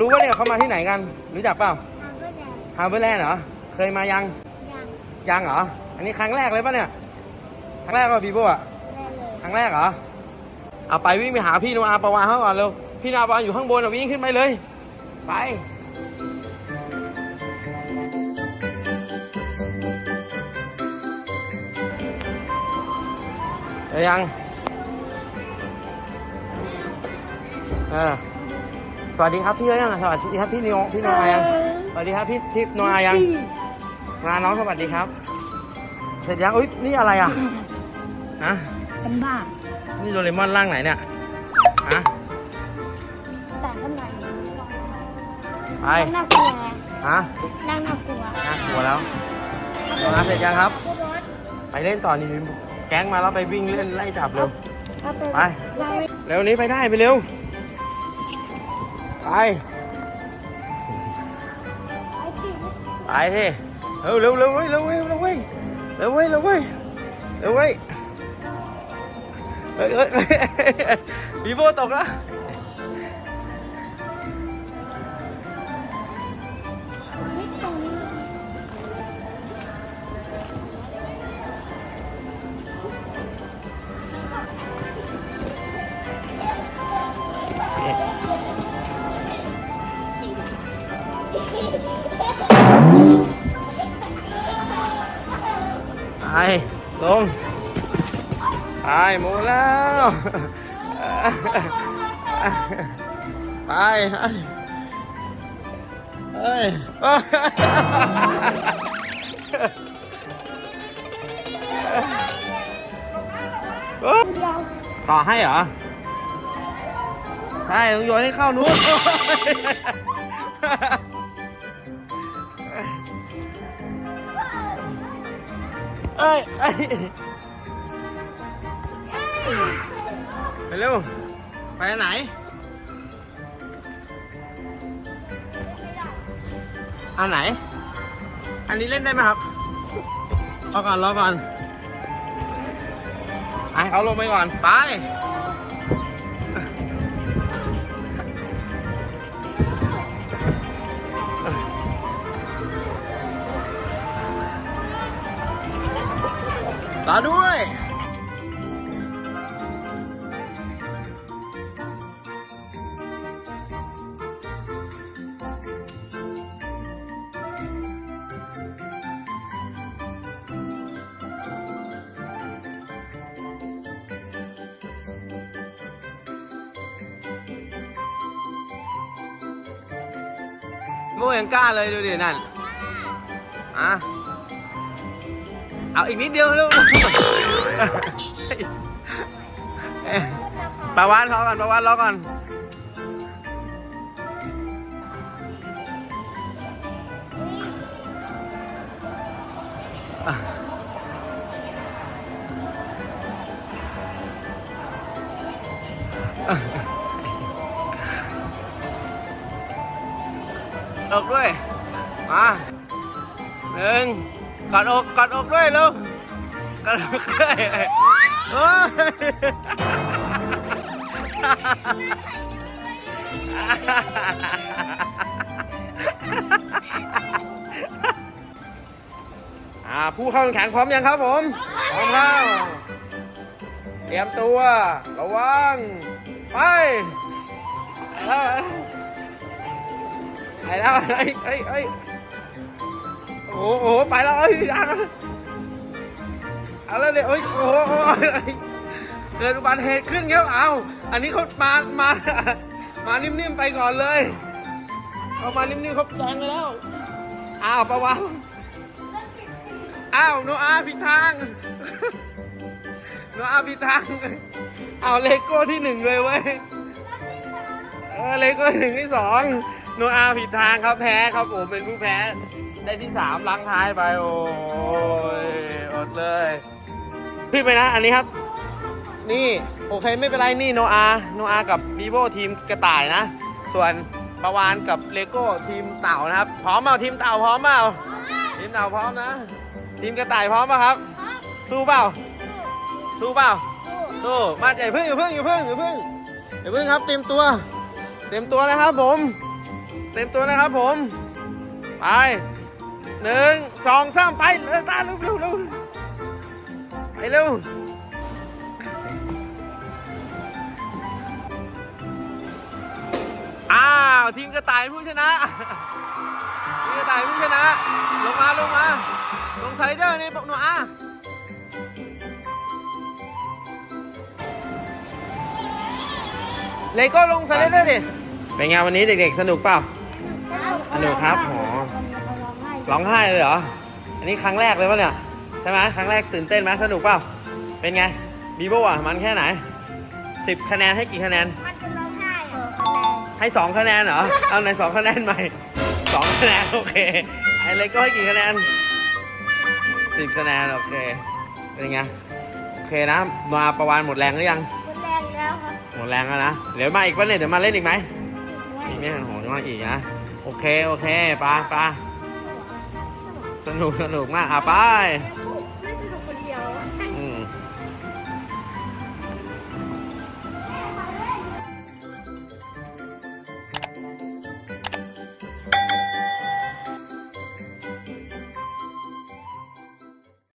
รู้ว่าเนี่ยเขามาที่ไหนกัน รู้จักเปล่าทำก็ได้ฮาร์เบอร์แลนด์เหรอ เคยมายังยัง ยังเหรอ อันนี้ครั้งแรกเลยปะเนี่ย ครั้งแรกป่ะบีโบอะได้เลยครั้งแรกเหรอ เอาไปวิ่งไปหาพี่โนอาปาวาเขาก่อนเร็ว พี่โนอาปาวาอยู่ข้างบนอะวิ่งขึ้นไปเลย ไปเดี๋ยวยังเออ สวัสดีครับพี่เอ้ยยังสวัสดีครับพี่นิโอพี่โนอายังสวัสดีครับพี่ทิพย์โนอายังมาน้องสวัสดีครับ เสร็จยังอุ้ยนี่อะไรอะฮะเป็นบ้านี่โดเรมอนร่างไหนเนี่ยฮะแต่ข้างในไปน่ากลัวฮะนั่งน่ากลัวน่ากลัวแล้วโนอาเสร็จยังครับขึ้นรถไปเล่นต่อนี่แก๊งมาแล้วไปวิ่งเล่นไล่จับเร็วเอาไปไปวางไว้เร็วนี้ไปได้ไปเร็ว ไปไอ้ที่ไปที่เร็วเร็วเร็วเว้ยเร็วเว้ยเร็วเว้ยเร็วเว้ยเร็วเว้ยเร็วเว้ยเฮ้ยเฮ้ยเฮ้ยบีโบตกแล้ว ไปลงไปหมดแล้วไปเฮ้ยต่อให้เหรอใช่ต้องโยนให้เข้านู้น เอ้ยเอ้ยไปเร็ว ไปไหน อันไหน อันนี้เล่นได้ไหมครับรอก่อนรอก่อนไอเขาลงไปก่อน ไป ต่อด้วย โมยังกล้าเลยดูดินั่น อะ เอาอีกนิดเดียวลูกปลาวานรอก่อนปลาวานรอก่อนอกด้วย มาหนึ่ง กอดอกกอดอกด้วยลูกกอดอกด้วยโอ้ยอ่าผู้เข้าแข่งขันพร้อมยังครับผม พร้อมแล้วเตรียมตัว ระวัง ไปไปแล้วไปแล้วเอ้ยเอ้ยเอ้ อ้โหไปแล้วเอ้ยยังเอาแล้วเนี่ยเอ้ยโอ้โหเกิดอุบัติเหตุขึ้นครับเอาอันนี้เขามามามานิ่มๆไปก่อนเลยเอามานิ่มๆเขาแซงไปแล้วอ้าวประวังอ้าวโนอาผิดทางโนอาผิดทางเอาเลโก้ที่หนึ่งเลยเว้ยเออเลโก้หนึ่งที่สองโนอาผิดทางครับแพ้ครับผมเป็นผู้แพ้ ได้ที่สามล้างท้ายไปโอ้ยอดเลยพี่ไปนะอันนี้ครับ นี่โอเคไม่เป็นไรนี่โนอาโนอากับบีโบทีมกระต่ายนะ ส่วนประวานกับเลโก้ทีมเต่านะครับ พร้อมเปล่าทีมเต่าพร้อมเปล่าทีมเต่าพร้อมนะ ทีมกระต่ายพร้อมเปล่าครับ สู้เปล่า สู้เปล่าสู้มาอย่าพิ่งอย่าพิ่งอย่าพิ่งอย่าพิ่งอย่าพิ่งครับ เตรียมตัว เตรียมตัวนะครับผม เต็มตัวนะครับผม ไป หนึ่งสองสามไปเร็วตาเร็วเร็วเร็วไปเร็วอ้าวทีมกระต่ายผู้ชนะทีมกระต่ายผู้ชนะ ลงมาลงมาลงไลเดอร์นี่บอกหนูอะเลโก้ลงไลเดอร์ดิเป็นไงวันนี้เด็กๆ สนุกเปล่าสนุกครับอ๋อ ร้องไห้เลยเหรอ อันนี้ครั้งแรกเลยปะเนี่ยใช่ไหมครั้งแรกตื่นเต้นไหมสนุกเปล่า เป็นไงบีโบอะมันแค่ไหนสิบคะแนนให้กี่คะแนน มันจะร้องไห้เหรอคะแนนให้สองคะแนนเหรอ เอาไหนสองคะแนนใหม่สองคะแนนโอเคไอ้เล็กก็ให้กี่คะแนนสิบคะแนนโอเค เป็นไง โอเคนะ มาประวานหมดแรงหรือยัง หมดแรงแล้วครับ หมดแรงแล้วนะ เดี๋ยวมาอีกปะเนี่ยเดี๋ยวมาเล่นอีกไหมไม่อีกไหมโอ้โหมาอีกนะ โอเค โอเคไปไป สนุกสนุกมากอะไป